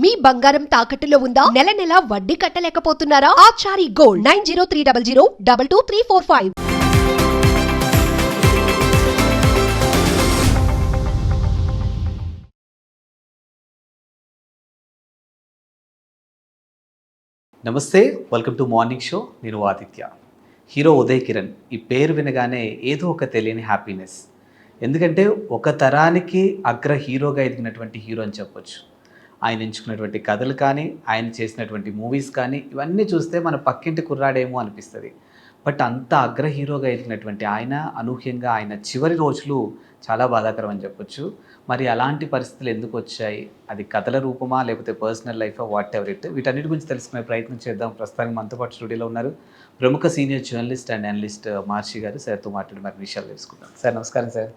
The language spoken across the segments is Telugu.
మీ బంగారం తాకట్టులో ఉందా? నెల నెల వడ్డీ కట్టలేకపోతున్నారా? Achari gold nine zero three double zero double two three four five. నమస్తే వెల్కమ్ టు మార్నింగ్ షో నేను ఆదిత్య. హీరో ఉదయ్ కిరణ్ ఈ పేరు వినగానే ఏదో ఒక తెలియని హ్యాపీనెస్ ఎందుకంటే ఒక తరానికి అగ్ర హీరోగా ఎదిగినటువంటి హీరో అని చెప్పొచ్చు. ఆయన ఎంచుకున్నటువంటి కథలు కానీ ఆయన చేసినటువంటి మూవీస్ కానీ ఇవన్నీ చూస్తే మన పక్కింటి కుర్రాడేమో అనిపిస్తుంది. బట్ అంత అగ్ర హీరోగా ఎదిగినటువంటి ఆయన అనూహ్యంగా ఆయన చివరి రోజులు చాలా బాధాకరం అని చెప్పొచ్చు. మరి అలాంటి పరిస్థితులు ఎందుకు వచ్చాయి? అది కథల రూపమా లేకపోతే పర్సనల్ లైఫా వాట్ ఎవర్ ఇట్ వీటన్నిటి గురించి తెలుసుకునే ప్రయత్నం చేద్దాం. ప్రస్తుతానికి మనతో పాటు స్టూడియోలో ఉన్నారు ప్రముఖ senior journalist and analyst Maharshi garu. సార్తో మాట్లాడి మరి విషయాలు తెలుసుకుందాం. సార్ నమస్కారం సార్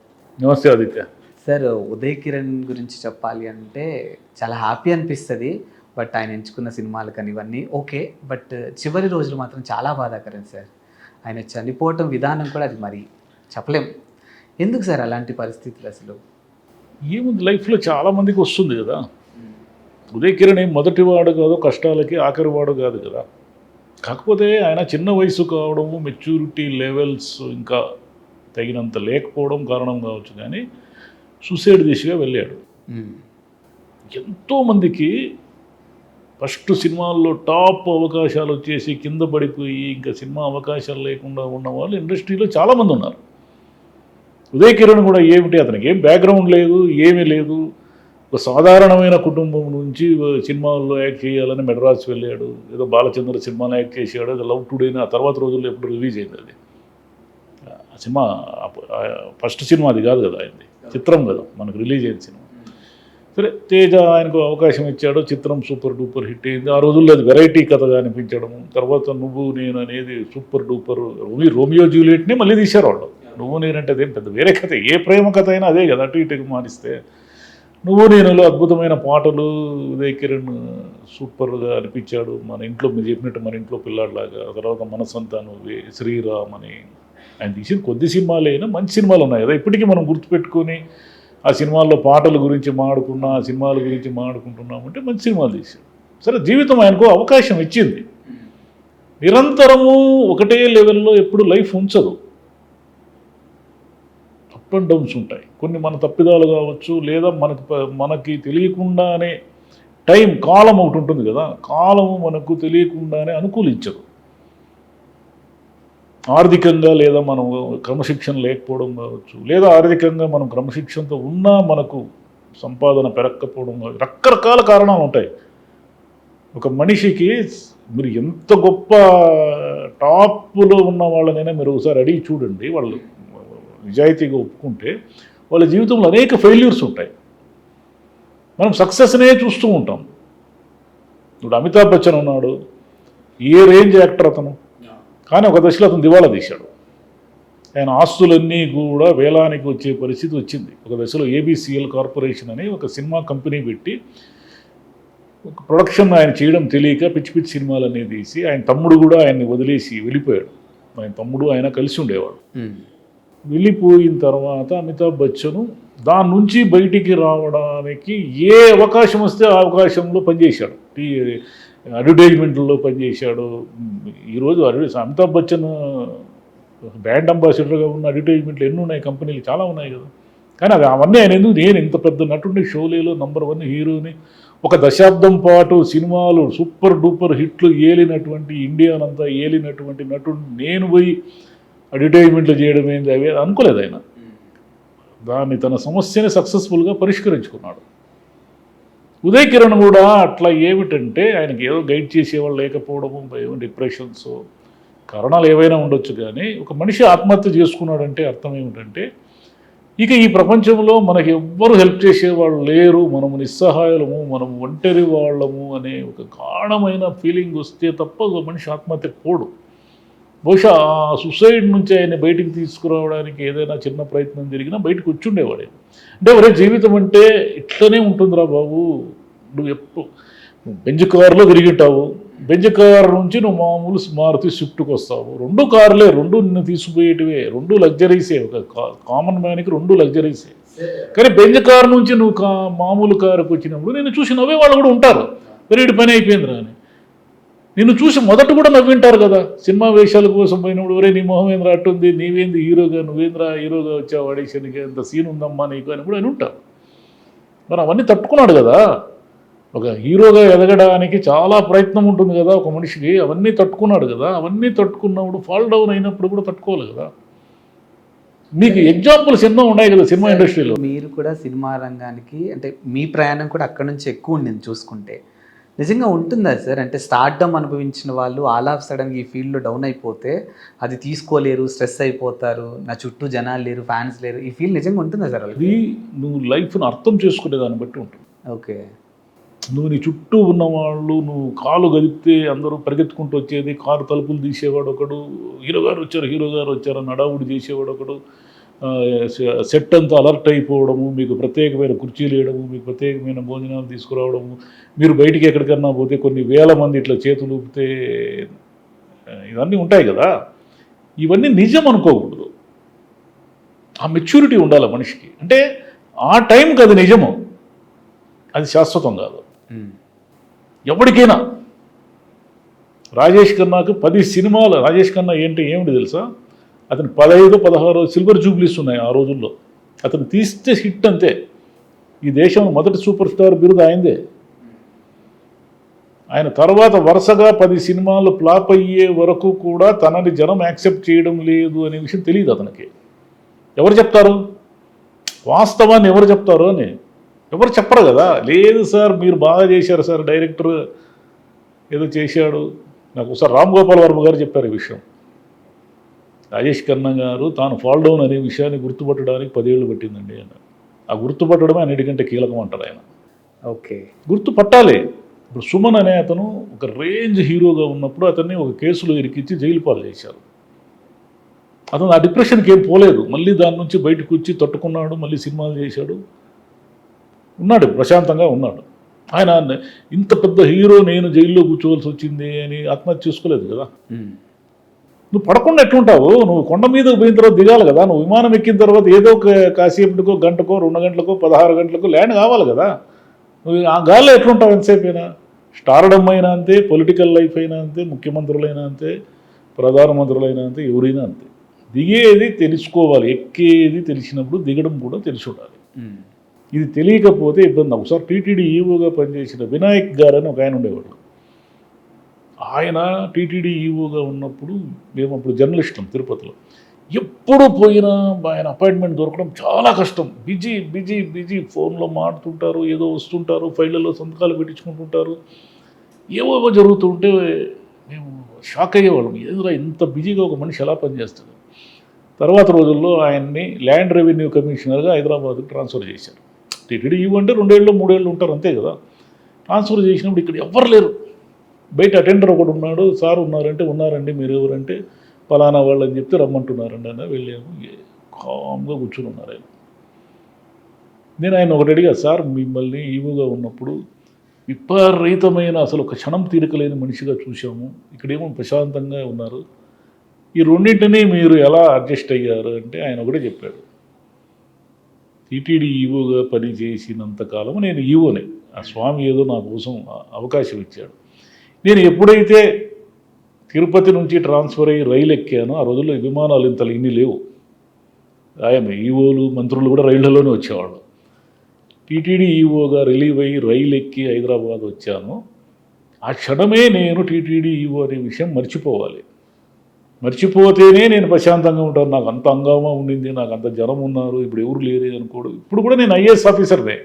నమస్తే ఆదిత్య. సార్ ఉదయ్ కిరణ్ గురించి చెప్పాలి అంటే చాలా హ్యాపీ అనిపిస్తుంది. బట్ ఆయన ఎంచుకున్న సినిమాలు కానీ ఇవన్నీ ఓకే. బట్ చివరి రోజులు మాత్రం చాలా బాధాకరం సార్. ఆయన చనిపోవటం విధానం కూడా అది మరి చెప్పలేం. ఎందుకు సార్ అలాంటి పరిస్థితులు అసలు? ఏముంది లైఫ్లో చాలామందికి వస్తుంది కదా. ఉదయ్ కిరణ్ ఏం మొదటివాడు కాదు కష్టాలకి ఆఖరివాడు కాదు కదా. కాకపోతే ఆయన చిన్న వయసు కావడము మెచ్యూరిటీ లెవెల్స్ ఇంకా తగినంత లేకపోవడం కారణం కావచ్చు. కానీ సూసైడ్ దిశగా వెళ్ళాడు. ఎంతోమందికి ఫస్ట్ సినిమాల్లో టాప్ అవకాశాలు వచ్చేసి కింద పడిపోయి ఇంకా సినిమా అవకాశాలు లేకుండా ఉన్న వాళ్ళు ఇండస్ట్రీలో చాలామంది ఉన్నారు. ఉదయ్ కిరణ్ కూడా ఏమిటి అతనికి ఏం బ్యాక్గ్రౌండ్ లేదు ఏమీ లేదు. ఒక సాధారణమైన కుటుంబం నుంచి సినిమాల్లో యాక్ట్ చేయాలని మెడ్రాస్ వెళ్ళాడు. ఏదో బాలచంద్ర సినిమాలో యాక్ట్ చేసాడు అది లవ్ టుడేని ఆ తర్వాత రోజుల్లో ఎప్పుడు రిలీజ్ అయింది అది. ఆ సినిమా ఫస్ట్ సినిమా అది కాదు కదా ఆయనది. చిత్రం కదా మనకు రిలీజ్ అయిన సినిమా. సరే తేజ ఆయనకు అవకాశం ఇచ్చాడు చిత్రం సూపర్ డూపర్ హిట్ అయింది. ఆ రోజుల్లో అది వెరైటీ కథగా అనిపించడం తర్వాత నువ్వు నేను అనేది సూపర్ డూపర్ రోమి రోమియో జూలియట్ని మళ్ళీ తీశారు వాళ్ళు. నువ్వు నేనంటే అదేం పెద్ద వేరే కథ ఏ ప్రేమ కథ అయినా అదే కదా అటు ఇటుకు మారిస్తే. నువ్వు నేనులో అద్భుతమైన పాటలు ఉదయ్ కిరణ్ సూపర్గా అనిపించాడు. మన ఇంట్లో మీరు చెప్పినట్టు మన ఇంట్లో పిల్లాడిలాగా తర్వాత మనసంతా నువ్వే శ్రీరామ్ అని ఆయన తీసిన కొద్ది సినిమాలు అయినా మంచి సినిమాలు ఉన్నాయి. కదా ఇప్పటికీ మనం గుర్తుపెట్టుకొని ఆ సినిమాల్లో పాటల గురించి మాడుకున్నా ఆ సినిమాల గురించి మాడుకుంటున్నామంటే మంచి సినిమాలు తీశాడు సరే జీవితం ఆయనకు అవకాశం ఇచ్చింది. నిరంతరము ఒకటే లెవెల్లో ఎప్పుడు లైఫ్ ఉంచదు. అప్ అండ్ డౌన్స్ ఉంటాయి. కొన్ని మన తప్పిదాలు కావచ్చు లేదా మనకు మనకి తెలియకుండానే టైం కాలం ఒకటి ఉంటుంది కదా కాలము మనకు తెలియకుండానే అనుకూలించదు. ఆర్థికంగా లేదా మనం క్రమశిక్షణ లేకపోవడం కావచ్చు లేదా ఆర్థికంగా మనం క్రమశిక్షణతో ఉన్నా మనకు సంపాదన పెరగకపోవడం కావచ్చు రకరకాల కారణాలు ఉంటాయి. ఒక మనిషికి మీరు ఎంత గొప్ప టాప్లో ఉన్న వాళ్ళనైనా మీరు ఒకసారి అడిగి చూడండి. వాళ్ళు నిజాయితీగా ఒప్పుకుంటే వాళ్ళ జీవితంలో అనేక ఫెయిల్యూర్స్ ఉంటాయి. మనం సక్సెస్నే చూస్తూ ఉంటాం. ఇప్పుడు అమితాబ్ బచ్చన్ ఉన్నాడు. ఏ రేంజ్ యాక్టర్ అతను? కానీ ఒక దశలో అతను దివాళా తీశాడు. ఆయన ఆస్తులన్నీ కూడా వేలానికి వచ్చే పరిస్థితి వచ్చింది. ఒక దశలో ఏబిసిఎల్ కార్పొరేషన్ అని ఒక సినిమా కంపెనీ పెట్టి ఒక ప్రొడక్షన్ ఆయన చేయడం తెలియక పిచ్చి పిచ్చి సినిమాలన్నీ తీసి ఆయన తమ్ముడు కూడా ఆయన్ని వదిలేసి వెళ్ళిపోయాడు. ఆయన తమ్ముడు ఆయన కలిసి ఉండేవాడు. వెళ్ళిపోయిన తర్వాత అమితాబ్ బచ్చను దాని నుంచి బయటికి రావడానికి ఏ అవకాశం వస్తే ఆ అవకాశంలో పనిచేశాడు. టీ అడ్వర్టైజ్మెంట్లో పనిచేశాడు. ఈరోజు అడ్వర్టైజ్ అమితాబ్ బచ్చన్ బ్రాండ్ అంబాసిడర్గా ఉన్న అడ్వర్టైజ్మెంట్లు ఎన్ని ఉన్నాయి కంపెనీలు చాలా ఉన్నాయి కదా. కానీ అది అవన్నీ ఆయన ఎందుకు నేను ఇంత పెద్ద నటుడిని షోలేలో నంబర్ వన్ హీరోని ఒక దశాబ్దం పాటు సినిమాలు సూపర్ డూపర్ హిట్లు ఏలినటువంటి ఇండియానంతా ఏలినటువంటి నటుడు నేను పోయి అడ్వర్టైజ్మెంట్లు చేయడం ఏంది అవి అనుకోలేదు ఆయన. దాన్ని తన సమస్యని సక్సెస్ఫుల్గా పరిష్కరించుకున్నాడు. ఉదయ్ కిరణ్ కూడా అట్లా ఏమిటంటే ఆయనకి ఏదో గైడ్ చేసేవాళ్ళు లేకపోవడము భయం డిప్రెషన్స్ కారణాలు ఏవైనా ఉండొచ్చు కానీ ఒక మనిషి ఆత్మహత్య చేసుకున్నాడంటే అర్థం ఏమిటంటే ఇక ఈ ప్రపంచంలో మనకి ఎవ్వరు హెల్ప్ చేసేవాళ్ళు లేరు. మనము నిస్సహాయాలము మనము ఒంటరి వాళ్ళము అనే ఒక గాఢమైన ఫీలింగ్ వస్తే తప్ప ఒక మనిషి ఆత్మహత్య పోడు. బహుశా ఆ సుసైడ్ నుంచి ఆయన బయటికి తీసుకురావడానికి ఏదైనా చిన్న ప్రయత్నం జరిగినా బయటకు వచ్చుండేవాడే. అంటే ఒరే జీవితం అంటే ఇట్లనే ఉంటుందిరా బాబు. నువ్వు ఎప్పుడు బెంజ్ కారులో తిరిగిటావు బెంజ్ కార్ నుంచి నువ్వు మామూలు మారుతి స్విఫ్ట్కి వస్తావు. రెండు కార్లే రెండు నిన్ను తీసుకుపోయేటివే. రెండు లగ్జరీసే ఒక కామన్ మ్యాన్కి రెండు లగ్జరీసే కానీ బెంజ్ కారు నుంచి నువ్వు కా మామూలు కారుకు వచ్చినప్పుడు నేను చూసి నవ్వే వాళ్ళు కూడా ఉంటారు. పెరిగి పని అయిపోయింది అని నిన్ను చూసి మొదట కూడా నవ్వింటారు కదా. సినిమా వేషాల కోసం పోయినప్పుడు ఒరే నీ మొహం ఏంద్రా? అట్టుంది. నీవేంది హీరోగా? నువ్వేంద్రా? హీరోగా వచ్చావు. ఆడిషన్కి ఎంత సీన్ ఉందమ్మా నీకు అని కూడా అని ఉంటారు. మరి అవన్నీ తట్టుకున్నాడు కదా. ఒక హీరోగా ఎదగడానికి చాలా ప్రయత్నం ఉంటుంది కదా ఒక మనిషికి. అవన్నీ తట్టుకున్నాడు కదా. అవన్నీ తట్టుకున్నప్పుడు ఫాల్ డౌన్ అయినప్పుడు కూడా తట్టుకోవాలి కదా. మీకు ఎగ్జాంపుల్స్ ఎన్నో ఉన్నాయి కదా సినిమా ఇండస్ట్రీలో? మీరు కూడా సినిమా రంగానికి అంటే మీ ప్రయాణం కూడా అక్కడ నుంచి ఎక్కువ ఉంది చూసుకుంటే. నిజంగా ఉంటుందా సార్? అంటే స్టార్డమ్ అనుభవించిన వాళ్ళు ఆల్ ఆఫ్ సడన్ ఈ ఫీల్డ్లో డౌన్ అయిపోతే అది తీసుకోలేరు స్ట్రెస్ అయిపోతారు నా చుట్టూ జనాలు లేరు ఫ్యాన్స్ లేరు ఈ ఫీల్ నిజంగా ఉంటుందా సార్ ఇది నువ్వు లైఫ్ను అర్థం చేసుకునే దాన్ని బట్టి ఉంటుంది. ఓకే. నువ్వు నీ చుట్టూ ఉన్న వాళ్ళు నువ్వు కాలు గదిపితే అందరూ పరిగెత్తుకుంటూ వచ్చేది కారు తలుపులు తీసేవాడు ఒకడు హీరో గారు వచ్చారు హీరో గారు వచ్చారు నడావుడు చేసేవాడు ఒకడు సె- సెట్ అంతా అలర్ట్ అయిపోవడము మీకు ప్రత్యేకమైన కుర్చీలు వేయడము మీకు ప్రత్యేకమైన భోజనాలు తీసుకురావడము మీరు బయటికి ఎక్కడికన్నా పోతే కొన్ని వేల మంది ఇట్లా చేతులు ఊపితే ఇవన్నీ ఉంటాయి కదా. ఇవన్నీ నిజం అనుకోకూడదు. ఆ మెచ్యూరిటీ ఉండాలి మనిషికి. అంటే ఆ టైంకి అది నిజము. అది శాశ్వతం కాదు. ఎవరికైనా. రాజేష్ ఖన్నాకు పది సినిమాలు. రాజేష్ ఖన్నా ఏంటి ఏమిటి తెలుసా? అతను పదహైదు పదహారు సిల్వర్ జూబ్లీస్ ఉన్నాయి ఆ రోజుల్లో. అతను తీస్తే హిట్ అంతే. ఈ దేశంలో మొదటి సూపర్ స్టార్ బిరుదు ఆయనదే. ఆయన తర్వాత వరుసగా పది సినిమాలు ఫ్లాప్ అయ్యే వరకు కూడా తనని జనం యాక్సెప్ట్ చేయడం లేదు అనే విషయం తెలియదు అతనికి. ఎవరు చెప్తారు? వాస్తవాన్ని ఎవరు చెప్తారు అని ఎవరు చెప్పరు కదా లేదు సార్ మీరు బాగా చేశారు సార్ డైరెక్టర్ ఏదో చేశాడు. నాకు ఒకసారి రామ్ గోపాల్ వర్మ గారు చెప్పారు ఈ విషయం. రాజేష్ ఖన్నా గారు తాను ఫాల్ డౌన్ అనే విషయాన్ని గుర్తుపట్టడానికి పదేళ్ళు పట్టిందండి ఆయన. ఆ గుర్తుపట్టడమే అన్నిటికంటే కీలకం అంటారు ఆయన. ఓకే. గుర్తుపట్టాలి. ఇప్పుడు సుమన్ అనే అతను ఒక రేంజ్ హీరోగా ఉన్నప్పుడు అతన్ని ఒక కేసులో ఇరికించి జైలు పాలు చేశారు. అతను ఆ డిప్రెషన్కి ఏం పోలేదు. మళ్ళీ దాని నుంచి బయటకు వచ్చి తట్టుకున్నాడు మళ్ళీ సినిమాలు చేశాడు. ఉన్నాడు ప్రశాంతంగా ఉన్నాడు. ఆయన ఇంత పెద్ద హీరో నేను జైల్లో కూర్చోవలసి వచ్చింది అని ఆత్మహత్య చేసుకోలేదు కదా. నువ్వు పడకుండా ఎట్లుంటావు? నువ్వు కొండ మీద పోయిన తర్వాత దిగాలి కదా. నువ్వు విమానం ఎక్కిన తర్వాత ఏదో ఒక కాసేపటికో గంటకో రెండు గంటలకో పదహారు గంటలకో ల్యాండ్ కావాలి కదా. నువ్వు ఆ గాల్లో ఎట్లుంటావు ఎంతసేపు అయినా? స్టార్డమ్ అయినా అంతే పొలిటికల్ లైఫ్ అయినా అంతే ముఖ్యమంత్రులైనా అంతే ప్రధానమంత్రులైనా అంతే ఎవరైనా అంతే. దిగేది తెలుసుకోవాలి ఎక్కేది తెలిసినప్పుడు దిగడం కూడా తెలిసి ఉండాలి. ఇది తెలియకపోతే ఇబ్బంది ఒకసారి టీటీడీ ఈవోగా పనిచేసిన వినాయక్ గారు అని ఒక ఆయన ఉండేవాడు. ఆయన టీటీడీ ఈవోగా ఉన్నప్పుడు మేము అప్పుడు జర్నలిస్టులం తిరుపతిలో. ఎప్పుడు పోయినా ఆయన అపాయింట్మెంట్ దొరకడం చాలా కష్టం. Busy busy busy. ఫోన్లో మాడుతుంటారు ఏదో వస్తుంటారు ఫైళ్ళలో సంతకాలు పెట్టించుకుంటుంటారు. ఏవో జరుగుతుంటే మేము షాక్ అయ్యేవాళ్ళం. ఏదిరా ఇంత బిజీగా ఒక మనిషి ఎలా పనిచేస్తాడు? తర్వాత రోజుల్లో ఆయన్ని ల్యాండ్ రెవెన్యూ కమిషనర్గా హైదరాబాద్కి ట్రాన్స్ఫర్ చేశారు. టీటీడీ అంటే రెండేళ్ళు మూడేళ్ళు ఉంటారు అంతే కదా. ట్రాన్స్ఫర్ చేసినప్పుడు ఇక్కడ ఎవ్వరు లేరు. బయట అటెండర్ ఒకడు ఉన్నాడు సార్ ఉన్నారంటే ఉన్నారండి మీరు ఎవరంటే పలానా వాళ్ళు అని చెప్తే రమ్మంటున్నారండి అన్న. వెళ్ళాము కామ్గా కూర్చుని ఉన్నారు ఆయన. నేను ఆయన ఒకటి అడిగా సార్ మిమ్మల్ని ఈవోగా ఉన్నప్పుడు విపరీతమైన అసలు ఒక క్షణం తీరికలేని మనిషిగా చూశాము. ఇక్కడేమో ప్రశాంతంగా ఉన్నారు. ఈ రెండింటినీ మీరు ఎలా అడ్జస్ట్ అయ్యారు? అంటే ఆయన ఒకటే చెప్పాడు. టీటీడీ ఈవోగా పని చేసినంతకాలం నేను ఈవోనే. ఆ స్వామి ఏదో నా కోసం అవకాశం ఇచ్చాడు. నేను ఎప్పుడైతే తిరుపతి నుంచి ట్రాన్స్ఫర్ అయ్యి రైలు ఎక్కానో ఆ రోజుల్లో విమానాలు ఇంతలు ఇన్ని లేవు. ఆయన ఈవోలు మంత్రులు కూడా రైళ్ళలోనే వచ్చేవాళ్ళు. టీటీడీ ఈవోగా రిలీవ్ అయ్యి రైలు ఎక్కి హైదరాబాద్ వచ్చాను. ఆ క్షణమే నేను టీటీడీ ఈవో అనే విషయం మర్చిపోవాలి. మర్చిపోతేనే నేను ప్రశాంతంగా ఉంటాను. నాకు అంత హంగామా ఉండింది నాకు అంత జనం ఉన్నారు ఇప్పుడు ఎవరు లేరు అనుకోడు. ఇప్పుడు కూడా నేను ఐఏఎస్ ఆఫీసర్నే.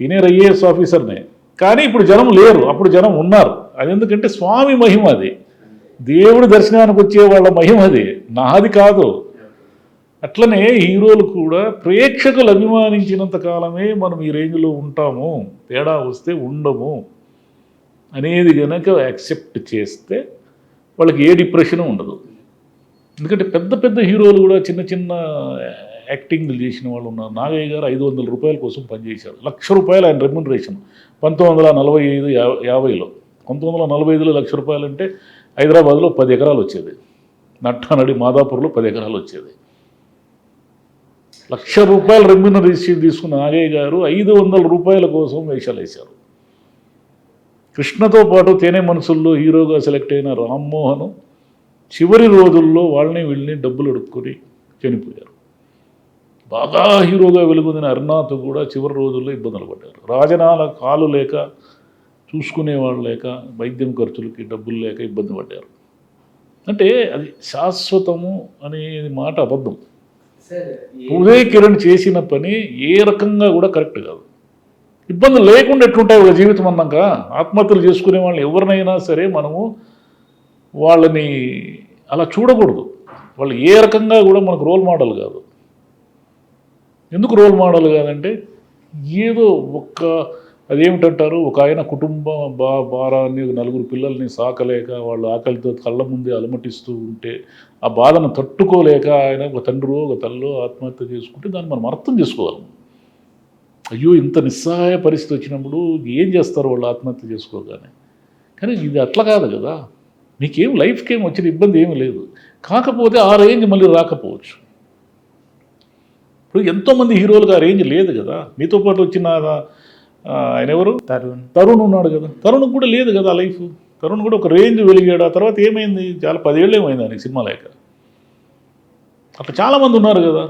సీనియర్ ఐఏఎస్ ఆఫీసర్నే. కానీ ఇప్పుడు జనం లేరు అప్పుడు జనం ఉన్నారు. అది ఎందుకంటే స్వామి మహిమ అది. దేవుడి దర్శనానికి వచ్చే వాళ్ళ మహిమ అది. నాది కాదు. అట్లనే హీరోలు కూడా ప్రేక్షకులు అభిమానించినంత కాలమే మనం ఈ రేంజ్లో ఉంటాము. తేడా వస్తే ఉండము. అనేది కనుక యాక్సెప్ట్ చేస్తే వాళ్ళకి ఏ డిప్రెషను ఉండదు. ఎందుకంటే పెద్ద పెద్ద హీరోలు కూడా చిన్న చిన్న యాక్టింగ్లు చేసిన వాళ్ళు ఉన్నారు నాగయ్య గారు ఐదు వందల రూపాయల కోసం పనిచేశారు. లక్ష రూపాయలు ఆయన రెమ్యునరేషన్. పంతొమ్మిది వందల నలభై ఐదు యా- యాభైలో. పంతొమ్మిది వందల నలభై ఐదులో లక్ష రూపాయలు అంటే హైదరాబాద్లో పది ఎకరాలు వచ్చేది. నట్టానడి మాదాపూర్లో పది ఎకరాలు వచ్చేది. లక్ష రూపాయల రెమ్యూనరేషన్ తీసుకున్న నాగయ్య గారు ఐదు వందల రూపాయల కోసం వేషాలు వేశారు కృష్ణతో పాటు తేనె మనసుల్లో హీరోగా సెలెక్ట్ అయిన రామ్మోహన్ చివరి రోజుల్లో వాళ్ళని వీళ్ళని డబ్బులు అడుక్కొని చనిపోయారు. బాగా హీరోగా వెలుగొందిన అరుణాథ్ కూడా చివరి రోజుల్లో ఇబ్బందులు పడ్డారు. రాజనాల కాలు లేక చూసుకునేవాళ్ళు లేక వైద్యం ఖర్చులకి డబ్బులు లేక ఇబ్బంది పడ్డారు. అంటే అది శాశ్వతము అనేది మాట అబద్ధం. ఉదయ్ కిరణ్ చేసిన పని ఏ రకంగా కూడా కరెక్ట్ కాదు. ఇబ్బందులు లేకుండా ఎట్లుంటాయి వాళ్ళ జీవితం అన్నాక? ఆత్మహత్యలు చేసుకునే వాళ్ళని ఎవరినైనా సరే మనము వాళ్ళని అలా చూడకూడదు. వాళ్ళు ఏ రకంగా కూడా మనకు రోల్ మోడల్ కాదు. ఎందుకు రోల్ మోడల్ కాదంటే ఏదో ఒక్క అదేమిటంటారు? ఒక ఆయన కుటుంబ బా భారాన్ని నలుగురు పిల్లల్ని సాకలేక వాళ్ళు ఆకలితో కళ్ళ ముందే అలమటిస్తూ ఉంటే ఆ బాధను తట్టుకోలేక ఆయన ఒక తండ్రో ఒక తల్లో ఆత్మహత్య చేసుకుంటే దాన్ని మనం అర్థం చేసుకోవాలి అయ్యో ఇంత నిస్సహాయ పరిస్థితి వచ్చినప్పుడు ఏం చేస్తారు వాళ్ళు ఆత్మహత్య చేసుకోగానే? కానీ ఇది అట్లా కాదు కదా. మీకేం లైఫ్కి ఏం వచ్చిన ఇబ్బంది ఏమీ లేదు. కాకపోతే ఆ రేంజ్ మళ్ళీ రాకపోవచ్చు. ఇప్పుడు ఎంతోమంది హీరోలుగా ఆ రేంజ్ లేదు కదా. మీతో పాటు వచ్చిన ఆయన ఎవరు? తరుణ్. తరుణ్ ఉన్నాడు కదా. తరుణ్ కూడా లేదు కదా లైఫ్. తరుణ్ కూడా ఒక రేంజ్ వెలిగాడు. ఆ తర్వాత ఏమైంది? చాలా పదేళ్ళు ఏమైంది ఆయనకి సినిమా లేక. అట్లా చాలామంది ఉన్నారు కదా.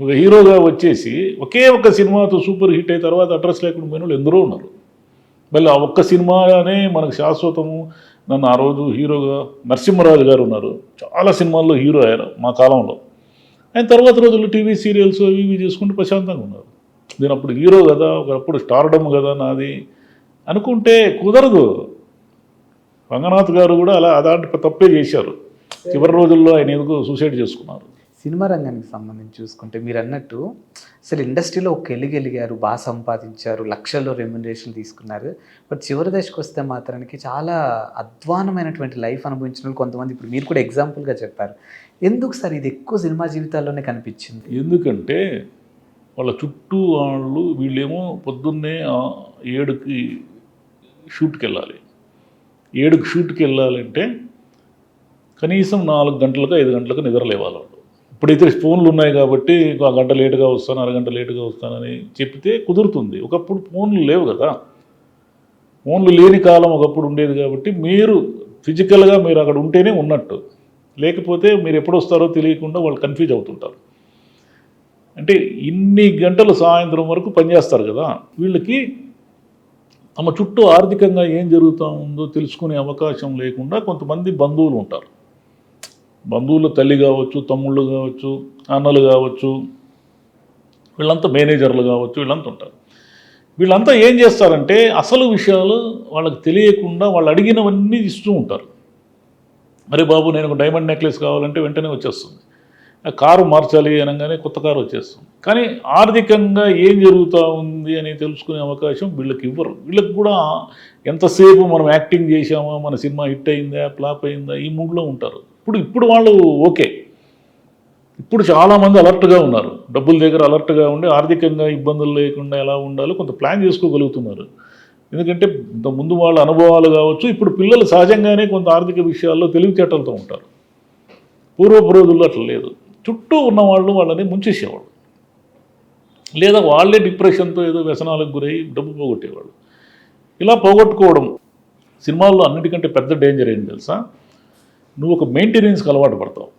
ఒక హీరోగా వచ్చేసి ఒకే ఒక్క సినిమాతో సూపర్ హిట్ అయిన తర్వాత అడ్రస్ లేకుండా పోయిన వాళ్ళు ఎందరో ఉన్నారు. మళ్ళీ ఆ ఒక్క సినిమానే మనకు శాశ్వతము. నన్ను ఆ రోజు హీరోగా నరసింహరాజు గారు ఉన్నారు. చాలా సినిమాల్లో హీరో అయ్యారు మా కాలంలో. ఆయన తర్వాత రోజుల్లో టీవీ సీరియల్స్ అవి ఇవి చేసుకుంటూ ప్రశాంతంగా ఉన్నారు. నేను అప్పుడు హీరో కదా ఒకప్పుడు స్టార్డమ్ కదా నాది అనుకుంటే కుదరదు. రంగనాథ్ గారు కూడా అలా అలాంటి తప్పే చేశారు. చివరి రోజుల్లో ఆయన ఎందుకు సూసైడ్ చేసుకున్నారు. సినిమా రంగానికి సంబంధించి చూసుకుంటే మీరు అన్నట్టు అసలు ఇండస్ట్రీలో ఒక ఎలిగెలిగారు బాగా సంపాదించారు లక్షల్లో రెమ్యునరేషన్ తీసుకున్నారు. బట్ చివరి దశకు వస్తే మాత్రానికి చాలా అధ్వానమైనటువంటి లైఫ్ అనుభవించిన కొంతమంది ఇప్పుడు మీరు కూడా ఎగ్జాంపుల్గా చెప్పారు. ఎందుకు సార్ ఇది ఎక్కువ సినిమా జీవితాల్లోనే కనిపించింది? ఎందుకంటే వాళ్ళ చుట్టూ వాళ్ళు వీళ్ళేమో పొద్దున్నే ఏడుకి షూట్కి వెళ్ళాలి. ఏడుకి షూట్కి వెళ్ళాలంటే కనీసం నాలుగు గంటలకు ఐదు గంటలకు నిద్ర లేవాలి ఇప్పుడైతే ఫోన్లు ఉన్నాయి కాబట్టి ఒక గంట లేటుగా వస్తాను అరగంట లేటుగా వస్తానని చెప్తే కుదురుతుంది. ఒకప్పుడు ఫోన్లు లేవు కదా. ఫోన్లు లేని కాలం ఒకప్పుడు ఉండేది కాబట్టి మీరు ఫిజికల్గా మీరు అక్కడ ఉంటేనే ఉన్నట్టు. లేకపోతే మీరు ఎప్పుడు వస్తారో తెలియకుండా వాళ్ళు కన్ఫ్యూజ్ అవుతుంటారు. అంటే ఇన్ని గంటలు సాయంత్రం వరకు పనిచేస్తారు కదా. వీళ్ళకి తమ చుట్టూ ఆర్థికంగా ఏం జరుగుతూ ఉందో తెలుసుకునే అవకాశం లేకుండా కొంతమంది బంధువులు ఉంటారు. బంధువులు తల్లి కావచ్చు తమ్ముళ్ళు కావచ్చు అన్నలు కావచ్చు వీళ్ళంతా మేనేజర్లు కావచ్చు వీళ్ళంతా ఉంటారు. వీళ్ళంతా ఏం చేస్తారంటే అసలు విషయాలు వాళ్ళకి తెలియకుండా వాళ్ళు అడిగినవన్నీ ఇస్తూ ఉంటారు. అరే బాబు నేను ఒక డైమండ్ నెక్లెస్ కావాలంటే వెంటనే వచ్చేస్తుంది. ఆ కారు మార్చాలి అనగానే కొత్త కారు వచ్చేస్తుంది. కానీ ఆర్థికంగా ఏం జరుగుతూ ఉంది అని తెలుసుకునే అవకాశం వీళ్ళకి ఇవ్వరు. వీళ్ళకి కూడా ఎంతసేపు మనం యాక్టింగ్ చేసామా మన సినిమా హిట్ అయిందా ఫ్లాప్ అయిందా ఈ మూడ్లో ఉంటారు. ఇప్పుడు ఇప్పుడు వాళ్ళు ఓకే. ఇప్పుడు చాలామంది అలర్ట్గా ఉన్నారు. డబ్బుల దగ్గర అలర్ట్గా ఉండి ఆర్థికంగా ఇబ్బందులు లేకుండా ఎలా ఉండాలో కొంత ప్లాన్ చేసుకోగలుగుతున్నారు. ఎందుకంటే ఇంత ముందు వాళ్ళ అనుభవాలు కావచ్చు ఇప్పుడు పిల్లలు సహజంగానే కొంత ఆర్థిక విషయాల్లో తెలివితేటలతో ఉంటారు. పూర్వపు రోజుల్లో అట్లా లేదు. చుట్టూ ఉన్న వాళ్ళు వాళ్ళని ముంచేసేవాళ్ళు. లేదా వాళ్ళే డిప్రెషన్తో ఏదో వ్యసనాలకు గురై డబ్బు పోగొట్టేవాళ్ళు. ఇలా పోగొట్టుకోవడం సినిమాల్లో అన్నిటికంటే పెద్ద డేంజర్ ఏంటి తెలుసా? నువ్వు ఒక మెయింటెనెన్స్కి అలవాటు పడతావు.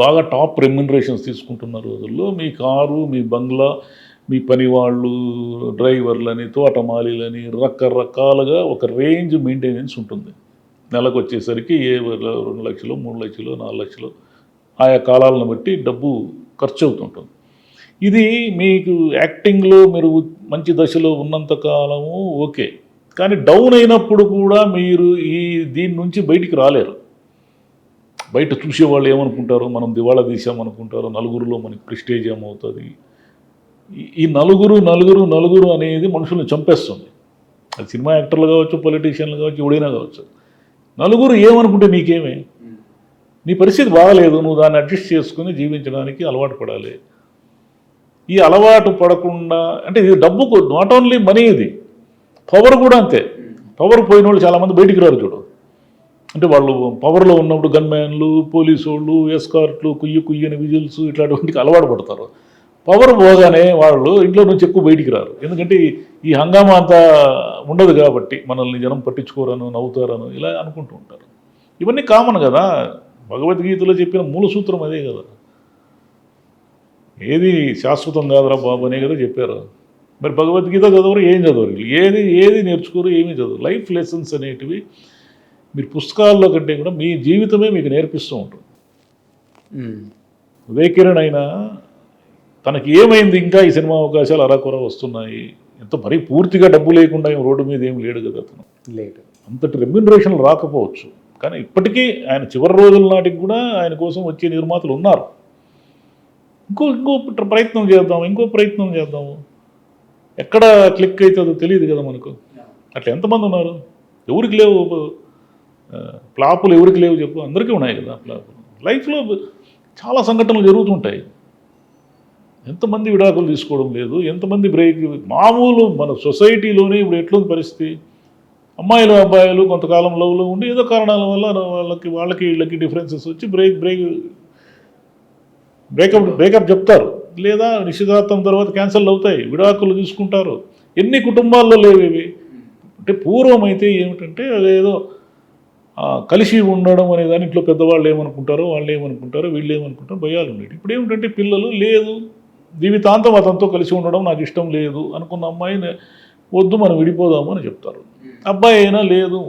బాగా టాప్ రెమ్యునరేషన్స్ తీసుకుంటున్న రోజుల్లో మీ కారు మీ బంగ్లా మీ పని వాళ్ళు డ్రైవర్లని తోటమాలీలని రకరకాలుగా ఒక రేంజ్ మెయింటెనెన్స్ ఉంటుంది. నెలకు వచ్చేసరికి ఏ రెండు లక్షలు మూడు లక్షలు నాలుగు లక్షలు ఆయా కాలాలను బట్టి డబ్బు ఖర్చు అవుతుంటుంది ఇది మీకు యాక్టింగ్లో మీరు మంచి దశలో ఉన్నంత కాలము ఓకే. కానీ డౌన్ అయినప్పుడు కూడా మీరు ఈ దీని నుంచి బయటికి రాలేరు. బయట చూసేవాళ్ళు ఏమనుకుంటారు? మనం దివాళా తీసామనుకుంటారు నలుగురిలో మనకి ప్రిస్టేజ్ ఏమవుతుంది? ఈ- ఈ నలుగురు నలుగురు నలుగురు అనేది మనుషుల్ని చంపేస్తుంది. అది సినిమా యాక్టర్లు కావచ్చు పొలిటీషియన్లు కావచ్చు ఎవడైనా కావచ్చు. నలుగురు ఏమనుకుంటే నీకేమే? నీ పరిస్థితి బాగలేదు. నువ్వు దాన్ని అడ్జస్ట్ చేసుకుని జీవించడానికి అలవాటు పడాలి. ఈ అలవాటు పడకుండా అంటే ఇది డబ్బుకు నాట్ ఓన్లీ మనీ ఇది. పవర్ కూడా అంతే. పవర్ పోయిన వాళ్ళు చాలామంది బయటికి రారు చూడు. అంటే వాళ్ళు పవర్లో ఉన్నప్పుడు గన్మ్యాన్లు పోలీసు వాళ్ళు ఎస్కార్ట్లు కుయ్యి కుయ్యని విజిల్స్ ఇట్లాంటివంటికి అలవాటు పడతారు. పవర్ పోగానే వాళ్ళు ఇంట్లో నుంచి ఎక్కువ బయటికి రారు. ఎందుకంటే ఈ- ఈ హంగామా అంతా ఉండదు కాబట్టి మనల్ని జనం పట్టించుకోరను నవ్వుతారను ఇలా అనుకుంటూ ఉంటారు. ఇవన్నీ కామన్ కదా. భగవద్గీతలో చెప్పిన మూల సూత్రం అదే కదా. ఏది శాశ్వతం కాదురా బాబు అనే కదా చెప్పారు. మరి భగవద్గీత చదవరు ఏం చదవరు. ఏది ఏది నేర్చుకోరు ఏమీ చదవరు. లైఫ్ లెసన్స్ అనేటివి మీరు పుస్తకాల్లో కంటే కూడా మీ జీవితమే మీకు నేర్పిస్తూ ఉంటుంది. మ్మ్. ఉదయ్ కిరణ్ అయినా తనకి ఏమైంది? ఇంకా ఈ సినిమా అవకాశాలు అరాకొర వస్తున్నాయి. ఎంత మరీ పూర్తిగా డబ్బు లేకుండా ఏం రోడ్డు మీద ఏం లేడు కదా అతను. లేదు అంతటి రెమ్యునరేషన్ రాకపోవచ్చు. కానీ ఇప్పటికీ ఆయన చివరి రోజుల నాటికి కూడా ఆయన కోసం వచ్చే నిర్మాతలు ఉన్నారు. ఇంకో ఇంకో ప్రయత్నం చేద్దాం ఇంకో ప్రయత్నం చేద్దాము. ఎక్కడ క్లిక్ అవుతుందో తెలియదు కదా మనకు. అట్లా ఎంతమంది ఉన్నారు? ఎవరికి లేవు? ప్లాపులు ఎవరికి లేవు చెప్పు? అందరికీ ఉన్నాయి కదా ప్లాపులు లైఫ్లో చాలా సంఘటనలు జరుగుతుంటాయి. ఎంతమంది విడాకులు తీసుకోవడం లేదు? ఎంతమంది బ్రేక్? మామూలు మన సొసైటీలోనే ఇప్పుడు ఎట్లుంది పరిస్థితి? అమ్మాయిలు అబ్బాయిలు కొంతకాలం లవ్లో ఉండి ఏదో కారణాల వల్ల వాళ్ళకి వాళ్ళకి వీళ్ళకి డిఫరెన్సెస్ వచ్చి బ్రేక్ బ్రేక్ బ్రేకప్ బ్రేకప్ చెప్తారు. లేదా నిశ్చితార్థం తర్వాత క్యాన్సల్ అవుతాయి విడాకులు తీసుకుంటారు. ఎన్ని కుటుంబాల్లో లేవేవి అంటే పూర్వం అయితే ఏమిటంటే అదేదో కలిసి ఉండడం అనే దాని ఇంట్లో పెద్దవాళ్ళు ఏమనుకుంటారో వాళ్ళు ఏమనుకుంటారో వీళ్ళు ఏమనుకుంటారో భయాలు ఉండేవి. ఇప్పుడు ఏమిటంటే పిల్లలు లేదు జీవితాంతం అతనితో కలిసి ఉండడం నాకు ఇష్టం లేదు అనుకున్న అమ్మాయిని వద్దు మనం విడిపోదాము అని చెప్తారు. అబ్బాయి అయినా లేదు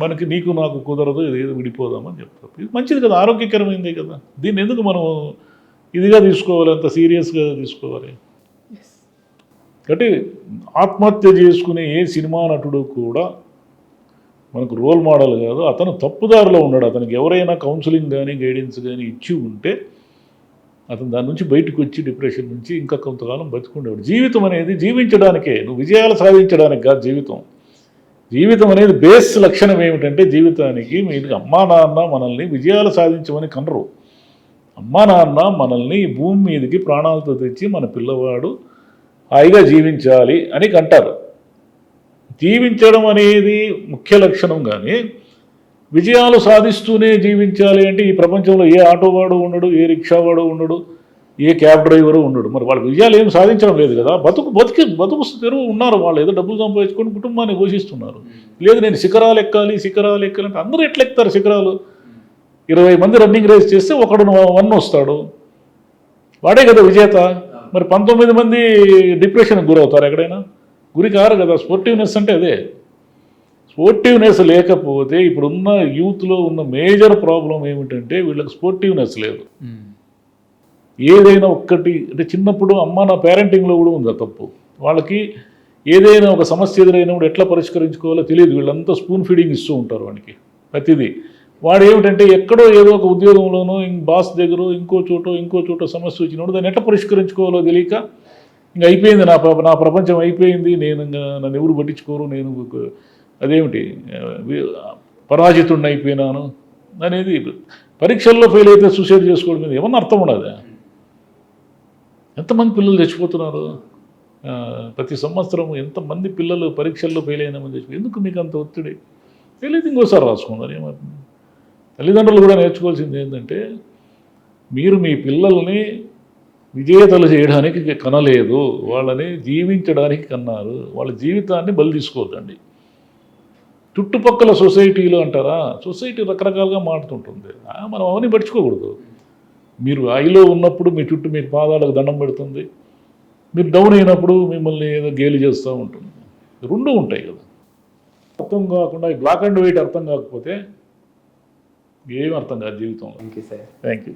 మనకి నీకు నాకు కుదరదు ఇది ఏదో విడిపోదామని చెప్తారు. ఇది మంచిది కదా ఆరోగ్యకరమైందే కదా. దీన్ని ఎందుకు మనం ఇదిగా తీసుకోవాలి అంత సీరియస్గా తీసుకోవాలి. కాబట్టి ఆత్మహత్య చేసుకునే ఏ సినిమా నటుడు కూడా మనకు రోల్ మోడల్ కాదు అతను తప్పుదారిలో ఉన్నాడు. అతనికి ఎవరైనా కౌన్సిలింగ్ కానీ గైడెన్స్ కానీ ఇచ్చి ఉంటే అతను దాని నుంచి బయటకు వచ్చి డిప్రెషన్ నుంచి ఇంకా కొంతకాలం బతుకుండేవాడు. జీవితం అనేది జీవించడానికే నువ్వు విజయాలు సాధించడానికి కాదు జీవితం. జీవితం అనేది బేస్ లక్షణం ఏమిటంటే జీవితానికి మీరు అమ్మా నాన్న మనల్ని విజయాలు సాధించమని కనరు. అమ్మా నాన్న మనల్ని ఈ భూమి మీదకి ప్రాణాలతో తెచ్చి మన పిల్లవాడు హాయిగా జీవించాలి అని కంటారు. జీవించడం అనేది ముఖ్య లక్షణం కానీ విజయాలు సాధిస్తూనే జీవించాలి అంటే ఈ ప్రపంచంలో ఏ ఆటో వాడు ఉండడు ఏ రిక్షా వాడు ఉండడు ఏ క్యాబ్ డ్రైవరు ఉండడు. మరి వాళ్ళు విజయాలు ఏం సాధించడం లేదు కదా. బతుకు బతికి బతుకు తెరువు ఉన్నారు వాళ్ళు. ఏదో డబ్బులు సంపాదించుకొని కుటుంబాన్ని పోషిస్తున్నారు. లేదు నేను శిఖరాలు ఎక్కాలి శిఖరాలు ఎక్కాలంటే అందరూ ఎట్లా ఎక్కుతారు శిఖరాలు? ఇరవై మంది రన్నింగ్ రేస్ చేస్తే ఒకడు వన్ వస్తాడు. వాడే కదా విజేత. మరి పంతొమ్మిది మంది డిప్రెషన్కి గురవుతారు ఎక్కడైనా? గురి కారు కదా స్పోర్టివ్నెస్ అంటే అదే. స్పోర్టివ్నెస్ లేకపోతే ఇప్పుడున్న యూత్లో ఉన్న మేజర్ ప్రాబ్లం ఏమిటంటే వీళ్ళకి స్పోర్టివ్నెస్ లేదు. ఏదైనా ఒక్కటి అంటే చిన్నప్పుడు అమ్మ నా పేరెంటింగ్లో కూడా ఉంది ఆ తప్పు. వాళ్ళకి ఏదైనా ఒక సమస్య ఎదురైనప్పుడు ఎట్లా పరిష్కరించుకోవాలో తెలియదు. వీళ్ళంతా స్పూన్ ఫీడింగ్ ఇస్తూ ఉంటారు వానికి ప్రతిదీ. వాడు ఏమిటంటే ఎక్కడో ఏదో ఒక ఉద్యోగంలోనో బాస్ దగ్గర ఇంకో చోట ఇంకో చోట సమస్య వచ్చినప్పుడు దాన్ని ఎట్లా పరిష్కరించుకోవాలో తెలియక ఇంక అయిపోయింది నా ప్ర- నా ప్రపంచం అయిపోయింది. నేను ఇంకా నన్ను ఎవరు పట్టించుకోరు. నేను అదేమిటి పరాజితుడిని అయిపోయినాను అనేది పరీక్షల్లో ఫెయిల్ అయితే సూసైడ్ చేసుకోవడం మీద ఏమన్నా అర్థం ఉండదా? ఎంతమంది పిల్లలు చచ్చిపోతున్నారు? ప్రతి సంవత్సరం ఎంతమంది పిల్లలు పరీక్షల్లో ఫెయిల్ అయినామని మంది ఎందుకు మీకు అంత ఒత్తిడి? తెలియదు ఇంకోసారి రాసుకున్నారు ఏమవుతుంది? తల్లిదండ్రులు కూడా నేర్చుకోవాల్సింది ఏంటంటే మీరు మీ పిల్లల్ని విజేతలు చేయడానికి కనలేదు వాళ్ళని జీవించడానికి కన్నారు వాళ్ళ జీవితాన్ని బలి తీసుకోవద్దండి. చుట్టుపక్కల సొసైటీలో అంటారా? సొసైటీ రకరకాలుగా మారుతుంటుంది. మనం అవన్నీ పట్టించుకోకూడదు. మీరు ఐలో ఉన్నప్పుడు మీ చుట్టూ మీ పాదాలకు దండం పెడుతుంది. మీరు డౌన్ అయినప్పుడు మిమ్మల్ని ఏదో గేలి చేస్తూ ఉంటుంది. రెండు ఉంటాయి కదా. అర్థం కాకుండా ఈ బ్లాక్ అండ్ వైట్ అర్థం కాకపోతే ఏం అర్థం కాదు జీవితంలో. Thank you sir thank you